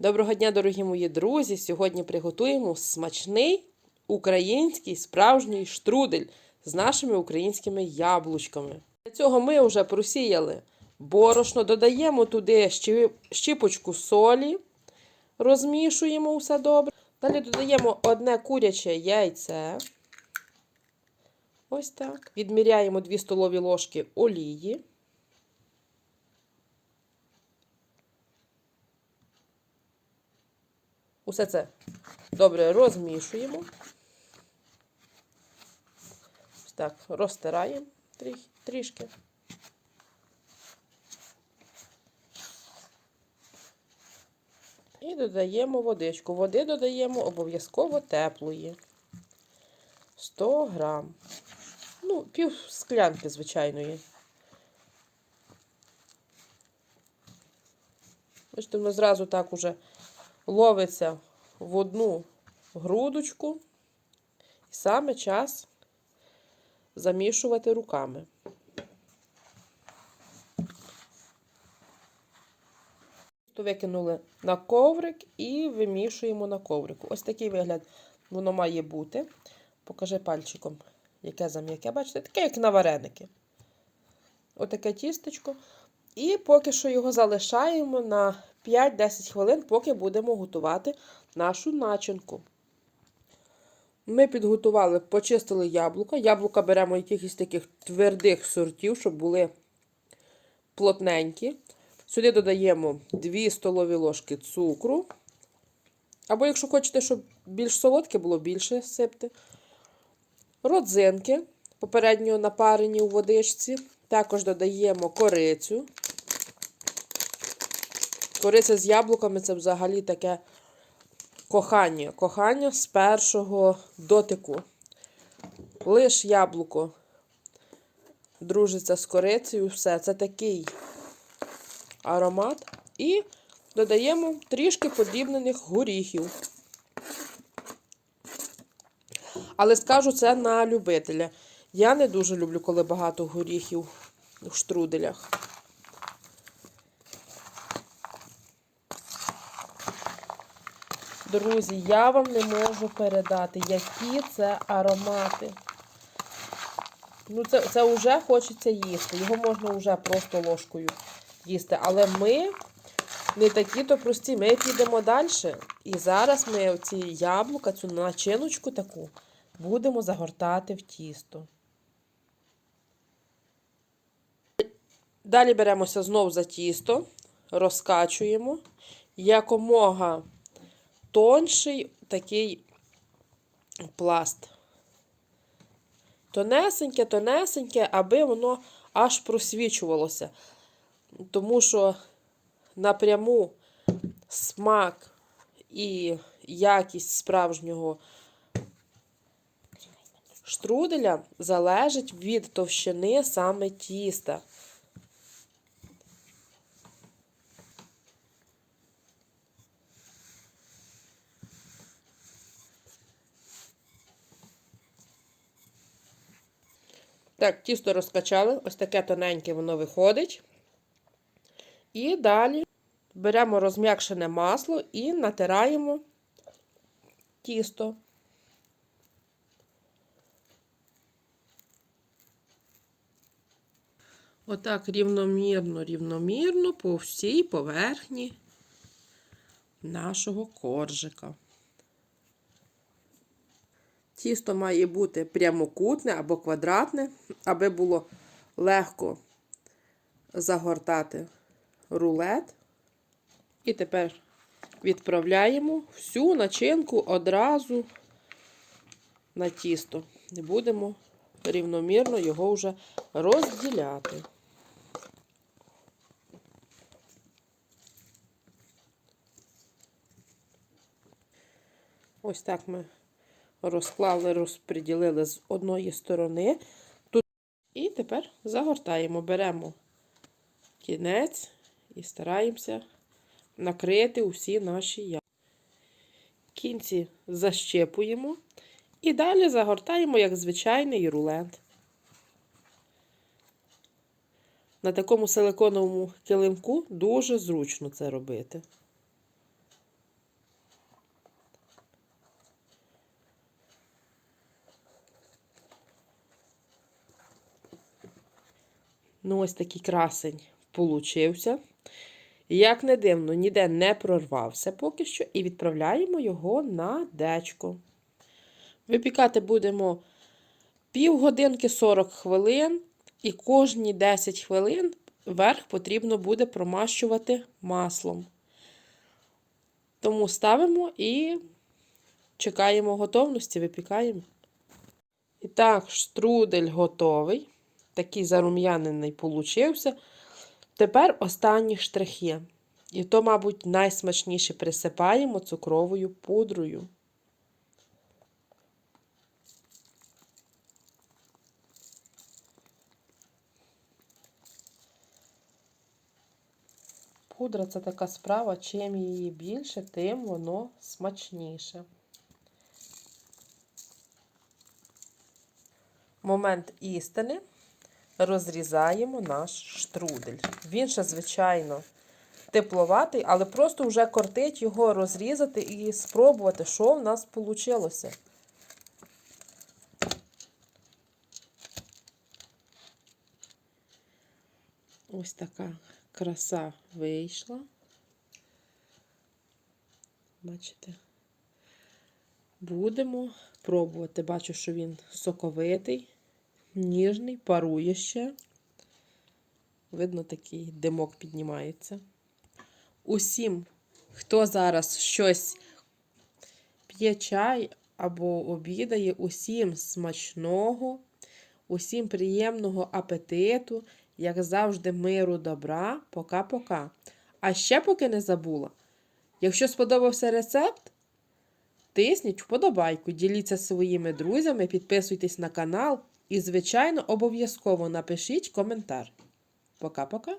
Доброго дня, дорогі мої друзі! Сьогодні приготуємо смачний український справжній штрудель з нашими українськими яблучками. Для цього ми вже просіяли борошно, додаємо туди щі- щіпочку солі, розмішуємо все добре. Далі додаємо одне куряче яйце. Ось так. Відміряємо 2 столові ложки олії. Усе це добре розмішуємо. Так, розтираємо трішки. І додаємо водичку. Води додаємо обов'язково теплої. 100 грам. Ну, пів склянки звичайної. Бачите, воно зразу так уже ловиться в одну грудочку. І саме час замішувати руками. Викинули на коврик і вимішуємо на коврику. Ось такий вигляд воно має бути. Покажи пальчиком, яке зам'яке. Бачите, таке, як на вареники. Отаке тістечко. І поки що його залишаємо на 5-10 хвилин, поки будемо готувати нашу начинку. Ми підготували, почистили яблука. Яблука беремо якихось таких твердих сортів, щоб були плотненькі. Сюди додаємо 2 столові ложки цукру. Або, якщо хочете, щоб більш солодке було, більше сипте. Родзинки, попередньо напарені у водичці. Також додаємо корицю. Кориця з яблуками це взагалі таке кохання. Кохання з першого дотику. Лиш яблуко дружиться з корицею, все. Це такий аромат. І додаємо трішки подрібнених горіхів. Але скажу це на любителя. Я не дуже люблю, коли багато горіхів у штруделях. Друзі, я вам не можу передати, які це аромати. Ну, це, це вже хочеться їсти. Його можна вже просто ложкою їсти. Але ми не такі-то прості. Ми підемо далі. І зараз ми ці яблука, цю начиночку таку, будемо загортати в тісто. Далі беремося знову за тісто, розкачуємо. Якомога тонший такий пласт. Тонесеньке, тонесеньке, аби воно аж просвічувалося. Тому що напряму смак і якість справжнього штруделя залежить від товщини саме тіста. Так, тісто розкачали, ось таке тоненьке воно виходить. І далі беремо розм'якшене масло і натираємо тісто. Отак рівномірно, рівномірно по всій поверхні нашого коржика. Тісто має бути прямокутне або квадратне, аби було легко загортати рулет. І тепер відправляємо всю начинку одразу на тісто. І будемо рівномірно його вже розділяти. Ось так ми розклали, розподілили з одної сторони. Тут... І тепер загортаємо, беремо кінець і стараємося накрити усі наші яблука. Кінці защепуємо і далі загортаємо, як звичайний рулет. На такому силиконовому килимку дуже зручно це робити. Ну, ось такий красень получився. Як не дивно, ніде не прорвався поки що, і відправляємо його на дечко. Випікати будемо півгодинки 40 хвилин, і кожні 10 хвилин верх потрібно буде промащувати маслом. Тому ставимо і чекаємо готовності, випікаємо. І так, штрудель готовий. Такий зарум'янений получився. Тепер останні штрихи. І то, мабуть, найсмачніше присипаємо цукровою пудрою. Пудра це така справа, чим її більше, тим воно смачніше. Момент істини розрізаємо наш штрудель. Він ще, звичайно, тепловатий, але просто вже кортить його розрізати і спробувати, що в нас вийшло. Ось така краса вийшла. Бачите? Будемо пробувати. Бачу, що він соковитий, ніжний, парує ще. Видно, такий димок піднімається. Усім, хто зараз щось п'є чай або обідає, усім смачного, усім приємного апетиту, як завжди, миру, добра. Пока-пока. А ще поки не забула, якщо сподобався рецепт, тисніть вподобайку, діліться своїми друзями, підписуйтесь на канал і, звичайно, обов'язково напишіть коментар. Пока-пока.